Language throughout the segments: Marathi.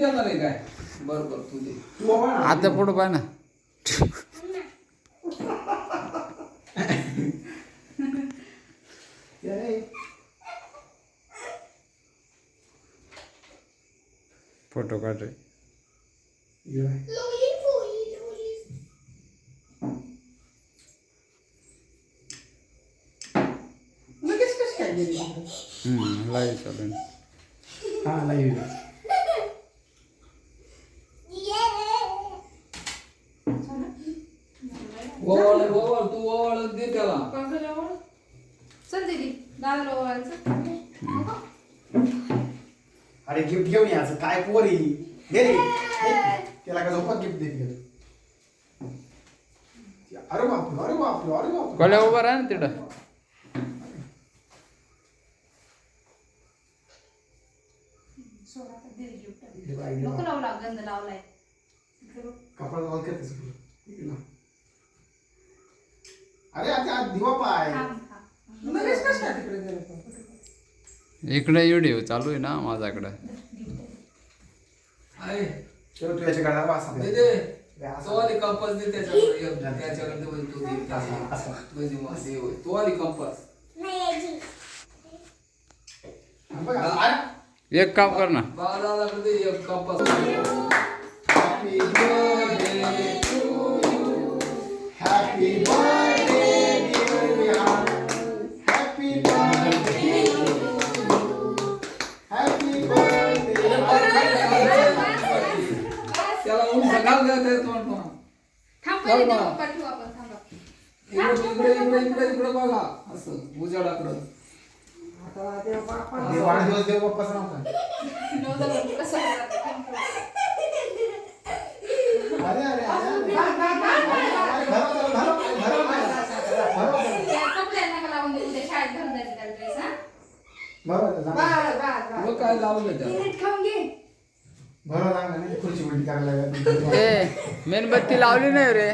देणार आहे काय बर बर तू दे तू बाबा ना. आता पुढं पाय ना ते आहे. फोटो काढ रे हे आहे. लगेच कसं काय गेली तिकडं? लाईव्ह चालू आहे. हा लाईव्ह ओवाळ तू ओवाळ दे त्याला. चल दीदी दादाला ओवाळायचं अरे गिफ्ट घेऊन यायचं काय पोरी दे रे. दे. त्याला का झोपत गिफ्ट दे अरे बापरे अरे बापरे अरे बापरे. कोल्या उभा राहा ना तिथं नको. लावला गंध लावलाय. अरे आता आज दिवा पाय. लगेच कसं काय तिकडे गेलं पण? इकडे व्हिडिओ चालू आहे ना माझ्याकडे आहे वास दे. दे हे. तो आली कंपास दे त्याच्यावर एक त्याच्यावर तू असं. म्हणजे मग दे होय. तो आली कंपास हा बघा, अरे एक काम कर ना बाळाला एक कंपास birthday, त्याला ऊन सकाळ द्या ते तोंड पण. थांब चल पहिले बा. देऊ, पाठवू आपण थांबा इकडे इकडे इकडे इकडे इकडे बघा असं उजाडाकडं हे वाढदिवस देव बाप्पाचा नव्हता. नवरा कसं करतात? अरे, अरे, अरे, अरे. अरे, धरा, धरा, धरा, धरा, धरा, धरा. त्या कपड्यांना का लावून देऊ उद्या शाळेत घालून जायचं त्याला हा बरोबर, जा. तुला काय लावलं नीट घे बरोबर खुर्ची करायला? लागली. ए मेणबत्ती लावली नाही रे.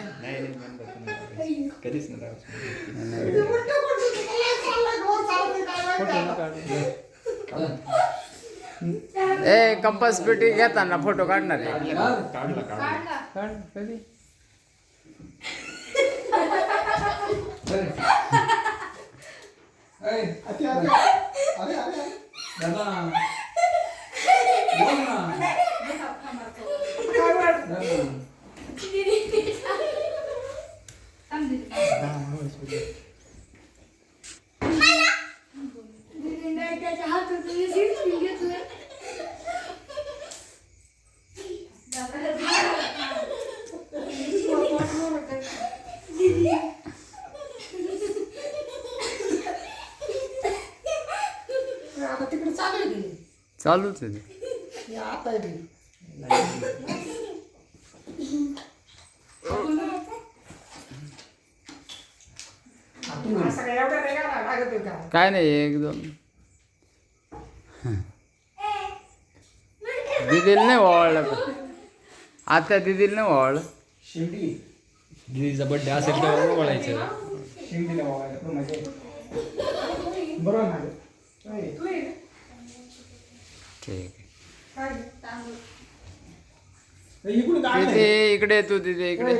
ए कंपास पेटी घेताना फोटो काढणार आहे. यार, काढला. काढ कधी? अरे. ऐ, अरे, अरे, अरे, अरे, अरे. दादा बोल ना हे थांब, थांब मारतो. दादा. थांब दीदी. आता तिकडे चालू आहे की चालूच आहे ते. हे आता आहे की. असं काय एवढं नाही का लागत आहे का काय नाही एकदम. दिदीला नाही ओवाळलं आता दिदीला नाही ओवाळलं? शिंडी दीदीचा बर्थडे असेल तेव्हा पण. बरोबर ना? आहे ना? ठीक. हे. तिथे इकडे तू तिथे इकडे.